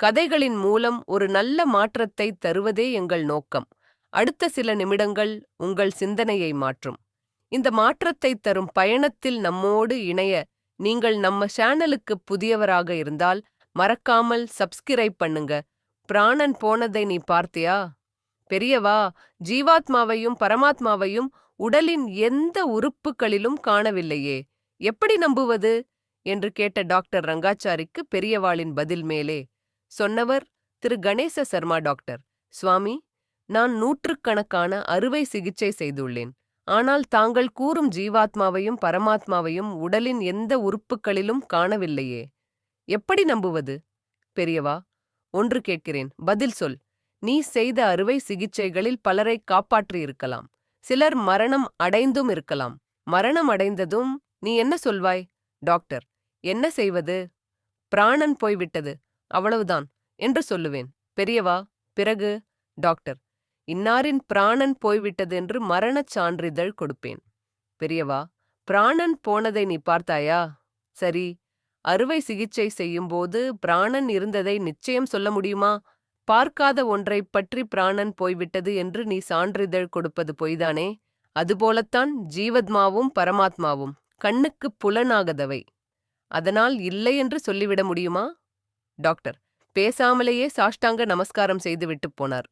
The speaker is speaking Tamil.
கதைகளின் மூலம் ஒரு நல்ல மாற்றத்தை தருவதே எங்கள் நோக்கம். அடுத்த சில நிமிடங்கள் உங்கள் சிந்தனையை மாற்றும். இந்த மாற்றத்தை தரும் பயணத்தில் நம்மோடு இணைய நீங்கள் நம்ம சேனலுக்கு புதியவராக இருந்தால் மறக்காமல் சப்ஸ்கிரைப் பண்ணுங்க. பிராணன் போனதை நீ பார்த்தியா? பெரியவா ஜீவாத்மாவையும் பரமாத்மாவையும் உடலின் எந்த உறுப்புகளிலும் காணவில்லையே. எப்படி நம்புவது? என்று கேட்ட டாக்டர் ரங்காச்சாரிக்கு பெரியவாளின் பதில் மேலே. சொன்னவர் திரு. கணேச சர்மா டாக்டர். சுவாமி நான் நூற்றுக்கணக்கான அறுவை சிகிச்சை செய்துள்ளேன். ஆனால் தாங்கள் கூறும் ஜீவாத்மாவையும் பரமாத்மாவையும் உடலின் எந்த உறுப்புகளிலும் காணவில்லையே. எப்படி நம்புவது? பெரியவா ஒன்று கேட்கிறேன். பதில் சொல். நீ செய்த அறுவை சிகிச்சைகளில் பலரை காப்பாற்றியிருக்கலாம். சிலர் மரணம் அடைந்தும் இருக்கலாம். மரணம் அடைந்ததும் நீ என்ன சொல்வாய்? டாக்டர் என்ன செய்வது? பிராணன் போய்விட்டது. அவ்வளவுதான் என்று சொல்லுவேன். பெரியவா பிறகு டாக்டர். இன்னாரின் பிராணன் போய்விட்டது என்று மரணச் சான்றிதழ் கொடுப்பேன். பெரியவா பிராணன் போனதை நீ பார்த்தாயா? சரி அறுவை சிகிச்சை செய்யும்போது பிராணன் இருந்ததை நிச்சயம் சொல்ல முடியுமா? பார்க்காத ஒன்றைப் பற்றி பிராணன் போய்விட்டது என்று நீ சான்றிதழ் கொடுப்பது பொய்தானே? அதுபோலத்தான் ஜீவத்மாவும் பரமாத்மாவும் கண்ணுக்குப் புலனாகதவை. அதனால் இல்லை என்று சொல்லிவிட முடியுமா? டாக்டர். பேசாமலேயே சாஷ்டாங்க நமஸ்காரம் செய்து விட்டுப் போனார்.